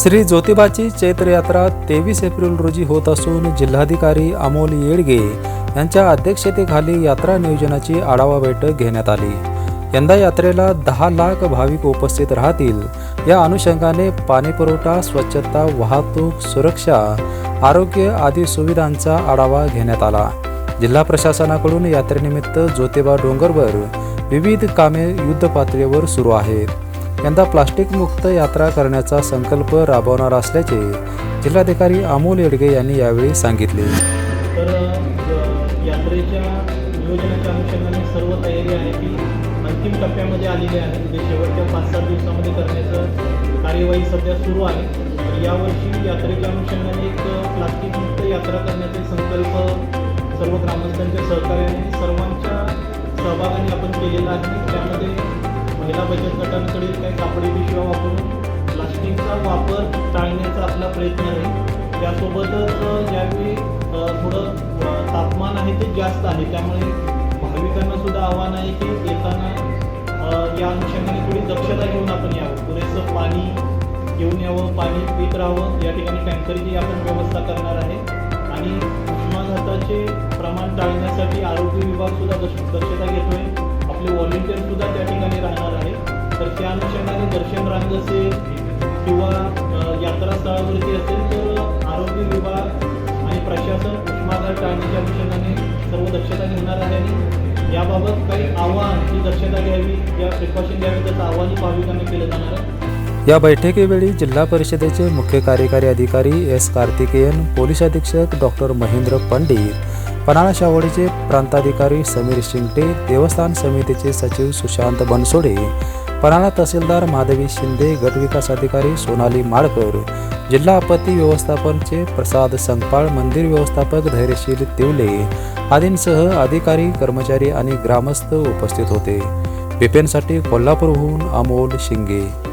श्री ज्योतिबाची चैत्र यात्रा तेवीस एप्रिल रोजी होत असून जिल्हाधिकारी अमोल येडगे यांच्या अध्यक्षतेखाली यात्रा नियोजनाची आढावा बैठक घेण्यात आली. यंदा यात्रेला दहा लाख भाविक उपस्थित राहतील. या अनुषंगाने पाणीपुरवठा स्वच्छता वाहतूक सुरक्षा आरोग्य आदी सुविधांचा आढावा घेण्यात आला. जिल्हा प्रशासनाकडून यात्रेनिमित्त ज्योतिबा डोंगरवर विविध कामे युद्धपातळीवर सुरू आहेत. यंदा प्लास्टिकमुक्त यात्रा करण्याचा संकल्प राबवणार असल्याचे जिल्हाधिकारी अमोल येडगे यांनी यावेळी सांगितले. तर यात्रेच्या नियोजनाच्या अनुषंगाने सर्व तयारी आहे ती अंतिम टप्प्यामध्ये आलेली आहे. म्हणजे शेवटच्या पाच सात दिवसामध्ये करण्याचं कार्यवाही सध्या सुरू आहे. यावर्षी यात्रेच्या अनुषंगाने एक प्लास्टिकमुक्त यात्रा करण्याचे संकल्प सर्व ग्रामस्थांच्या सहकार्याने सर्वांच्या सहभागाने आपण केलेला आहे. त्यामध्ये महिला बचत गटांकडील काही कापडी पिशव्या वापरून प्लास्टिकचा वापर टाळण्याचा आपला प्रयत्न आहे. त्यासोबतच ज्यावेळी थोडं तापमान आहे ते जास्त आहे. त्यामुळे भाविकांना सुद्धा आव्हान आहे की येताना या अनुषंगाने थोडी दक्षता घेऊन आपण यावं. पुरेसं पाणी घेऊन यावं पाणी पीत राहावं. या ठिकाणी टँकरची आपण व्यवस्था करणार आहे. आणि उष्माघाताचे प्रमाण टाळण्यासाठी आरोग्य विभाग सुद्धा दक्षता घेतोय. आपले व्हॉलेंटियर सुद्धा त्या अनुषंगाने दर्शन रांग असेल किंवा अ, यात्रा स्थळावरती असेल तर आरोग्य विभाग आणि प्रशासन उष्माघात टाळण्याच्या अनुषंगाने सर्व दक्षता घेणार आहे आणि याबाबत काही आव्हान ही दक्षता घ्यावी या प्रिकॉशन घ्यावी त्याचं आव्हानही भाविकांना केलं जाणार आहे. या बैठकीवेळी जिल्हा परिषदेचे मुख्य कार्यकारी अधिकारी एस कार्तिकेयन पोलीस अधीक्षक डॉक्टर महेंद्र पंडित पन्हाळा शावडीचे प्रांताधिकारी समीर शिंगटे देवस्थान समितीचे सचिव सुशांत बनसोडे पराला तहसीलदार माधवी शिंदे गटविकास अधिकारी सोनाली माळकर जिल्हा आपत्ती व्यवस्थापनचे प्रसाद संगपाळ मंदिर व्यवस्थापक धैर्यशील तिवले आदींसह अधिकारी कर्मचारी आणि ग्रामस्थ उपस्थित होते. बिपेनसाठी कोल्हापूरहून अमोल शिंगे.